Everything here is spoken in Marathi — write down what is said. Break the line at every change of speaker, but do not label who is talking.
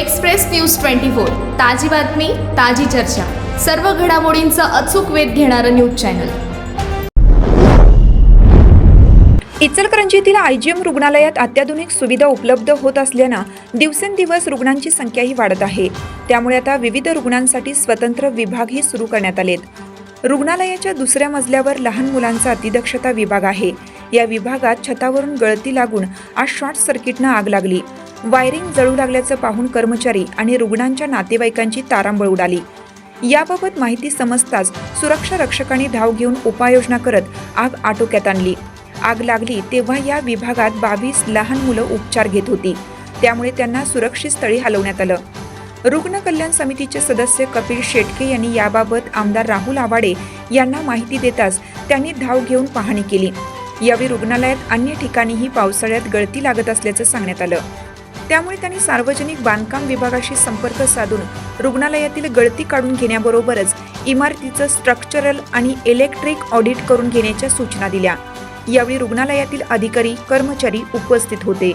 Express news twenty four. ताजी बातमी ताजी चर्चा. सर्व घडामोडींचा अचूक वेध घेणारं न्यूज चॅनल.
इचलकरंजीतील आयजीएम रुग्णालयात अत्याधुनिक सुविधा उपलब्ध होत असल्यानं दिवसेंदिवस रुग्णांची संख्याही वाढत आहे. त्यामुळे आता विविध रुग्णांसाठी स्वतंत्र विभागही सुरू करण्यात आलेत. रुग्णालयाच्या दुसऱ्या मजल्यावर लहान मुलांचा अतिदक्षता विभाग आहे. या विभागात छतावरून गळती लागून आज शॉर्ट सर्किटनं आग लागली. वायरिंग जळू लागल्याचं पाहून कर्मचारी आणि रुग्णांच्या नातेवाईकांची तारांबळ उडाली. याबाबत माहिती समजताच सुरक्षा रक्षकांनी धाव घेऊन उपाययोजना करत आग आटोक्यात आणली. आग लागली तेव्हा या विभागात बावीस लहान मुलं उपचार घेत होती. त्यामुळे त्यांना सुरक्षित स्थळी हलवण्यात आलं. रुग्ण कल्याण समितीचे सदस्य कपिल शेटके यांनी याबाबत आमदार राहुल आवाडे यांना माहिती देताच त्यांनी धाव घेऊन पाहणी केली. यावेळी रुग्णालयात अन्य ठिकाणीही पावसाळ्यात गळती लागत असल्याचं सांगण्यात आलं. त्यामुळे त्यांनी सार्वजनिक बांधकाम विभागाशी संपर्क साधून रुग्णालयातील गळती काढून घेण्याबरोबरच इमारतीचं स्ट्रक्चरल आणि इलेक्ट्रिक ऑडिट करून घेण्याच्या सूचना दिल्या. यावेळी रुग्णालयातील अधिकारी कर्मचारी उपस्थित होते.